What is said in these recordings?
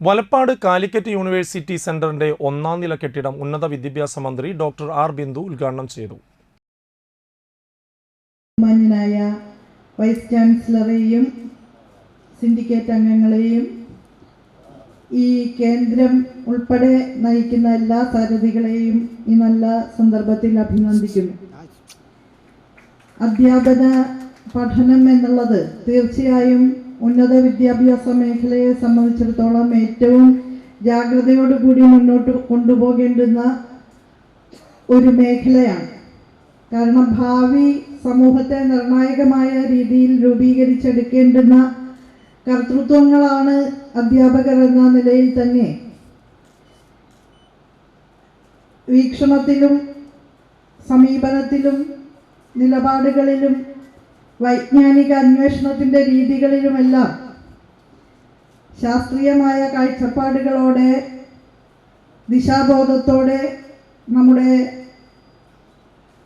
Valappad Calicut university സെന്ററിന്റെ ഒന്നാം നില കെട്ടിടം ഉന്നത വിദ്യാഭ്യാസ മന്ത്രി ഡോക്ടർ ആർ ബിന്ദു ഉദ്ഘാടനം ചെയ്തു. വൈസ് ചാൻസലറേയും സിൻഡിക്കേറ്റ് അംഗങ്ങളെയും ഈ കേന്ദ്രം ഉൾപ്പെടെ നയിക്കുന്ന എല്ലാ സാരഥികളെയും ഈ നല്ല സന്ദർഭത്തിൽ അഭിനന്ദിക്കുന്നു. അധ്യാപന പഠനം എന്നുള്ളത് തീർച്ചയായും ഉന്നത വിദ്യാഭ്യാസ മേഖലയെ സംബന്ധിച്ചിടത്തോളം ഏറ്റവും ജാഗ്രതയോടുകൂടി മുന്നോട്ട് കൊണ്ടുപോകേണ്ടുന്ന ഒരു മേഖലയാണ്. കാരണം ഭാവി സമൂഹത്തെ നിർണായകമായ രീതിയിൽ രൂപീകരിച്ചെടുക്കേണ്ടുന്ന കർത്തൃത്വങ്ങളാണ് അധ്യാപകർ എന്ന നിലയിൽ തന്നെ വീക്ഷണത്തിലും സമീപനത്തിലും നിലപാടുകളിലും വൈജ്ഞാനിക അന്വേഷണത്തിന്റെ രീതികളിലുമെല്ലാം ശാസ്ത്രീയമായ കാഴ്ചപ്പാടുകളോടെ ദിശാബോധത്തോടെ നമ്മുടെ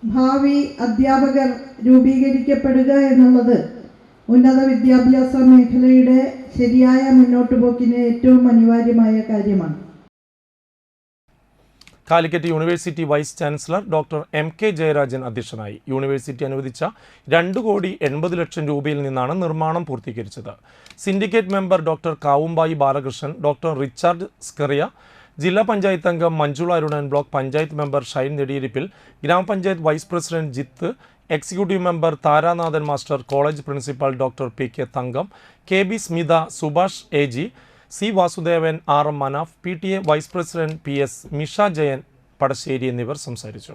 ഭാവി അധ്യാപകർ രൂപീകരിക്കപ്പെടുക എന്നുള്ളത് ഉന്നത വിദ്യാഭ്യാസ മേഖലയുടെ ശരിയായ മുന്നോട്ടുപോക്കിന് ഏറ്റവും അനിവാര്യമായ കാര്യമാണ്. Calicut university vice chancellor doctor M K Jayarajan അധ്യക്ഷനായി. യൂണിവേഴ്സിറ്റി അനുവദിച്ച രണ്ട് കോടി എൺപത് ലക്ഷം രൂപയിൽ നിന്നാണ് നിർമ്മാണം പൂർത്തീകരിച്ചത്. Syndicate member doctor Kavumbayi Balakrishnan doctor Richard Scaria ജില്ലാ പഞ്ചായത്ത് അംഗം Manjula Arunan block panchayat member Shine നെടിയിരിപ്പിൽ gramapanchayat vice president Jith executive member Tharanathan master college principal doctor P K Thankam K B Smitha Subhash A G C Vasudevan R M Manaf P T A vice president P S Misha Jayan Padassery എന്നിവർ സംസാരിച്ചു.